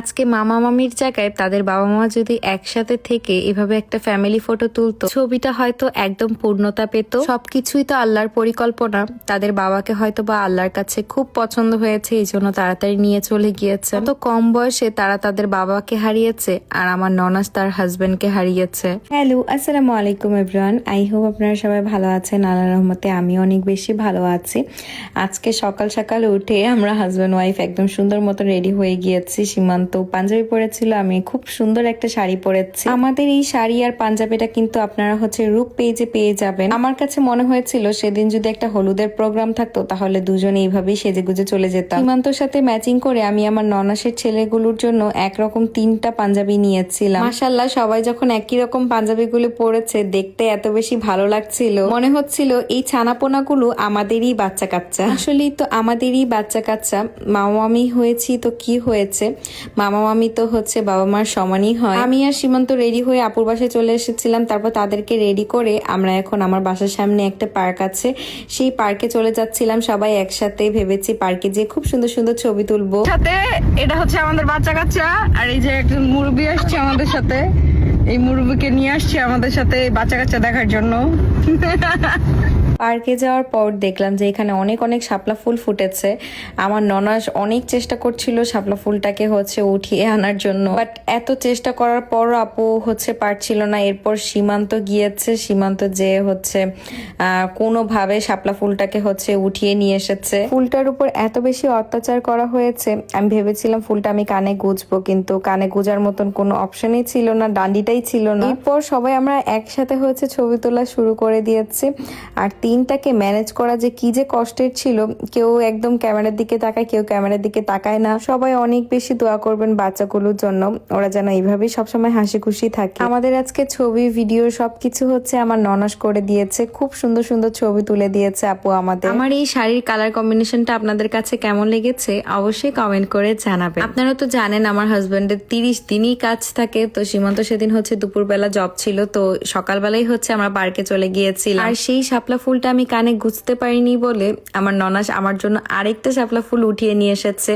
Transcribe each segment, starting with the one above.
আজকে মামা মামির জায়গায় তাদের বাবা মা যদি একসাথে থেকে এভাবে একটা ফ্যামিলি ফটো তুলতো, ছবিটা হয়তো একদম পূর্ণতা পেত। সবকিছুই তো আল্লাহর পরিকল্পনা। তাদের বাবাকে হয়তো বা আল্লাহর কাছে খুব পছন্দ হয়েছে, এই জন্য তাড়াতাড়ি নিয়ে চলে গিয়েছে। তো কম বয়সে তারা তাদের বাবাকে হারিয়েছে আর আমার ননাস তার হাজবেন্ডকে হারিয়েছে। হ্যালো আসসালামু আলাইকুম এভরিওয়ান আই হোপ আপনারা সবাই ভালো আছেন। আল্লাহ রহমতে আমি অনেক বেশি ভালো আছি। আজকে সকাল সকাল উঠে আমরা হাজব্যান্ড ওয়াইফ একদম সুন্দর মতো রেডি হয়ে গিয়েছি, সীমান্ত পাঞ্জাবি পরেছিল, আমি খুব সুন্দর একটা শাড়ি পরেছি। আমাদের এই শাড়ি আর পাঞ্জাবিটা কিন্তু আপনারা হচ্ছে রূপ পেজে পেয়ে যাবেন। আমার কাছে মনে হয়েছিল সেদিন যদি একটা হলুদের প্রোগ্রাম থাকতো, তাহলে দুজনে এইভাবেই সেজে গুজে চলে যেতাম। সীমান্তর সাথে ম্যাচিং করে আমি আমার ননাসের ছেলেগুলোর জন্য একরকম তিনটা পাঞ্জাবি নিয়েছিলাম। মাসাল্লাহ সবাই যখন একই রকম পাঞ্জাবিগুলো পরেছে, দেখতে এত বেশি ভালো লাগছিল। মনে হচ্ছিল এই ছানাপোনাগুলো আমাদেরই বাচ্চা কাচ্চা আসলেই তো আমাদেরই বাচ্চা কাচ্চা মামা মামি হয়েছি তো কি হয়েছে? মামা মামি তো হচ্ছে বাবা মার সমানই হয়। আমি আর সীমান্ত রেডি হয়ে আপুর বাসায় চলে এসেছিলাম, তারপর তাদেরকে রেডি করে আমরা এখন আমার বাসার সামনে একটা পার্ক আছে। সেই পার্কে চলে যাচ্ছিলাম সবাই একসাথে ভেবেছি পার্কে যেয়ে খুব সুন্দর সুন্দর ছবি তুলবো। সাথে এটা হচ্ছে আমাদের বাচ্চা কাচ্চা আর এই যে একজন মুরব্বী আসছে আমাদের সাথে। এই মুরব্বীকে নিয়ে আসছে আমাদের সাথে বাচ্চা কাচ্চা দেখার জন্য। পার্কে যাওয়ার পর দেখলাম যে এখানে অনেক অনেক শাপলা ফুল ফুটেছে। আমার ননাস অনেক চেষ্টা করছিল শাপলা ফুলটাকে হচ্ছে উঠিয়ে আনার জন্য। বাট এত চেষ্টা করার পর আপু হচ্ছে পারছিল না। এরপর সীমান্ত গিয়েছে। সীমান্ত যে হচ্ছে কোনোভাবে শাপলা ফুলটাকে হচ্ছে উঠিয়ে নিয়ে এসেছে। ফুলটার উপর এত বেশি অত্যাচার করা হয়েছে, আমি ভেবেছিলাম ফুলটা আমি কানে গুজবো, কিন্তু কানে গুজার মতন কোনো অপশনই ছিল না, ডান্ডিটাই ছিল না। এরপর সবাই আমরা একসাথে হচ্ছে ছবি তোলা শুরু করে দিয়েছি। আর তিনটাকে ম্যানেজ করা যে কি যে কষ্টের ছিল, কেউ একদম ক্যামেরার দিকে তাকায়, কেউ ক্যামেরার দিকে তাকায় না। সবাই অনেক বেশি দোয়া করবেন বাচ্চাগুলোর জন্য। ওরা যেন এইভাবেই সবসময় হাসি খুশি থাকে। আমাদের আজকে ছবি ভিডিও সবকিছু হচ্ছে আমার ননস করে দিয়েছে। খুব সুন্দর সুন্দর ছবি তুলে দিয়েছে আপু আমাদের। আমার এই শাড়ির কালার কম্বিনেশনটা আপনাদের কাছে কেমন লেগেছে অবশ্যই কমেন্ট করে জানাবেন। আপনারা তো জানেন আমার হাজবেন্ডের তিরিশ দিনই কাজ থাকে, তো সীমান্ত সেদিন হচ্ছে দুপুরবেলা জব ছিল, তো সকালবেলাই হচ্ছে আমরা পার্কে চলে গিয়েছিলাম। আর সেই শাপলা ফুলটা আমি কানে গুছতে পারিনি বলে আমার ননাস আমার জন্য আরেকটা শাপলা ফুল উঠিয়ে নিয়ে এসেছে।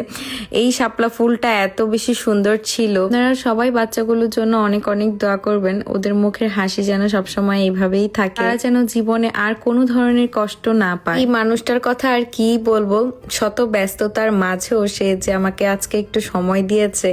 এই শাপলা ফুলটা এত বেশি সুন্দর ছিল। আপনারা সবাই বাচ্চাগুলোর জন্য অনেক অনেক দোয়া করবেন। ওদের মুখের হাসি যেন সবসময় এইভাবেই থাকে। তারা যেন জীবনে আর কোনো ধরনের কষ্ট না পায়। এই মানুষটার কথা আর কি বলব? শত ব্যস্ততার মাঝেও সে যে আমাকে আজকে একটু সময় দিয়েছে,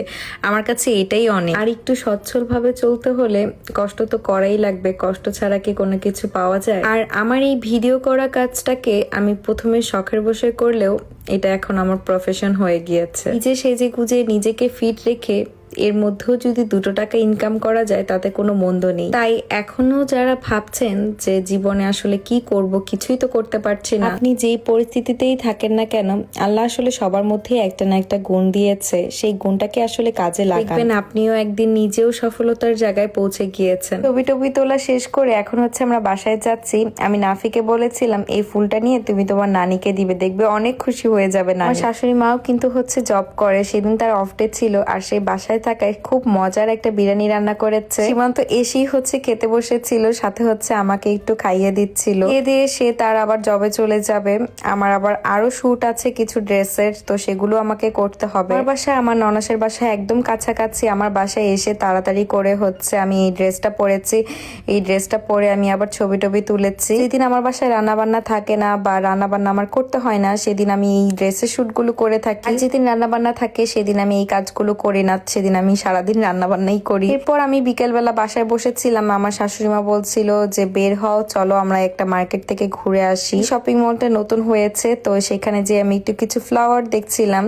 আমার কাছে এটাই অনেক। আর একটু সচ্ছল ভাবে চলতে হলে কষ্ট তো করাই লাগবে। কষ্ট ছাড়া কি কোনো কিছু পাওয়া যায়? আর আমার এই ভিডিও করা কাজটাকে আমি প্রথমে শখের বসে করলেও এটা এখন আমার প্রফেশন হয়ে গিয়েছে। নিজে সেজে গুজে নিজেকে ফিট রেখে এর মধ্যেও যদি দুটো টাকা ইনকাম করা যায় তাতে কোনো মন্দ নেই। তাই এখনও যারা ভাবছেন যে জীবনে আসলে কি করব কিছুই তো করতে পারছি না। আপনি যেই পরিস্থিতিতেই থাকেন না কেন আল্লাহ আসলে সবার মধ্যে একটা না একটা গুণ দিয়েছে। সেই গুণটাকে আসলে কাজে লাগাবেন আপনিও একদিন নিজেও সফলতার জায়গায় পৌঁছে গিয়েছেন। ছবি টবি তোলা শেষ করে এখন হচ্ছে আমরা বাসায় যাচ্ছি। আমি নাফিকে বলেছিলাম এই ফুলটা নিয়ে তুমি তোমার নানিকে দিবে দেখবে অনেক খুশি হয়ে যাবে না শাশুড়ি মাও কিন্তু হচ্ছে জব করে সেদিন তার অফ ডে ছিল আর সেই বাসায় থাকায় খুব মজার একটা বিরিয়ানি রান্না করেছে। সীমান্ত এসেই হচ্ছে খেতে বসেছিল, সাথে হচ্ছে আমাকে একটু খাইয়ে দিচ্ছিল। এ দিয়ে সে তার আবার জবে চলে যাবে। আমার আবার আরও শুট আছে কিছু ড্রেসের, তো সেগুলো আমাকে করতে হবে। আমার বাসায় আমার ননাসের বাসায় একদম কাছাকাছি। আমার বাসায় এসে তাড়াতাড়ি করে হচ্ছে আমি এই ড্রেসটা পরেছি। এই ড্রেসটা পরে আমি আবার ছবি টবি তুলেছি। যেদিন আমার বাসায় রান্না বান্না থাকে না বা রান্না বান্না আমার করতে হয় না, সেদিন আমি এই ড্রেসের শুটগুলো করে থাকি। যেদিন রান্না বান্না থাকে, সেদিন আমি এই কাজগুলো করি না, সেদিন আমি সারাদিন রান্না বান্নাই করি। এরপর আমি বিকেলবেলা বাসায় বসেছিলাম। আমার শাশুড়ি মা বলছিল যে বের হও চলো আমরা একটা মার্কেট থেকে ঘুরে আসি। শপিং মলটা নতুন হয়েছে তো সেখানে যে আমি একটু কিছু ফ্লাওয়ার দেখছিলাম।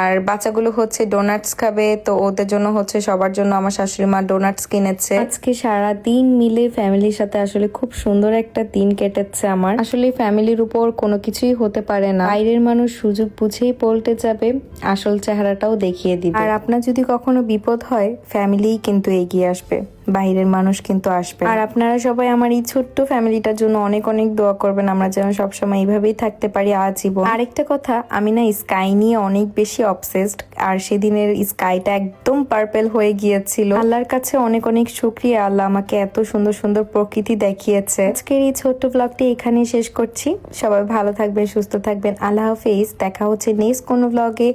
আর বাচ্চাগুলো হচ্ছে ডোনাটস খাবে তো ওদের জন্য হচ্ছে সবার জন্য আমার শাশুড়ি মা ডোনাটস কিনেছে। আজকে সারা দিন মিলে ফ্যামিলির সাথে আসলে খুব সুন্দর একটা দিন কেটেছে আমার। আসলে ফ্যামিলির উপর কোনো কিছুই হতে পারে না। বাইরের মানুষ সুযোগ বুঝেই পল্টে যাবে আসল চেহারাটাও দেখিয়ে দিবে। আর আপনার যদি কখনো বিপদ হয় ফ্যামিলিই কিন্তু এগিয়ে আসবে। বাইরের মানুষ কিন্তু আসবে আর আপনারা সবাই আমার এই ছোট্ট ফ্যামিলিটার জন্য অনেক অনেক দোয়া করবেন, আমরা যেন সবসময় এইভাবেই থাকতে পারি আজীবন। আরেকটা কথা, আমি না স্কাই নিয়ে অনেক বেশি অবসেসড আর সেদিনের স্কাইটা একদম পার্পেল হয়ে গিয়েছিল। আল্লাহর কাছে অনেক অনেক শুক্রিয়া, আল্লাহ আমাকে এত সুন্দর সুন্দর প্রকৃতি দেখিয়েছে। আজকের এই ছোট্ট ব্লগটি এখানেই শেষ করছি। সবাই ভালো থাকবেন, সুস্থ থাকবেন, আল্লাহ হাফেজ। দেখা হচ্ছে নেক্সট কোনো ব্লগে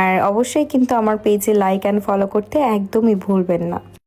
আর অবশ্যই কিন্তু আমার পেজে লাইক অ্যান্ড ফলো করতে একদমই ভুলবেন না।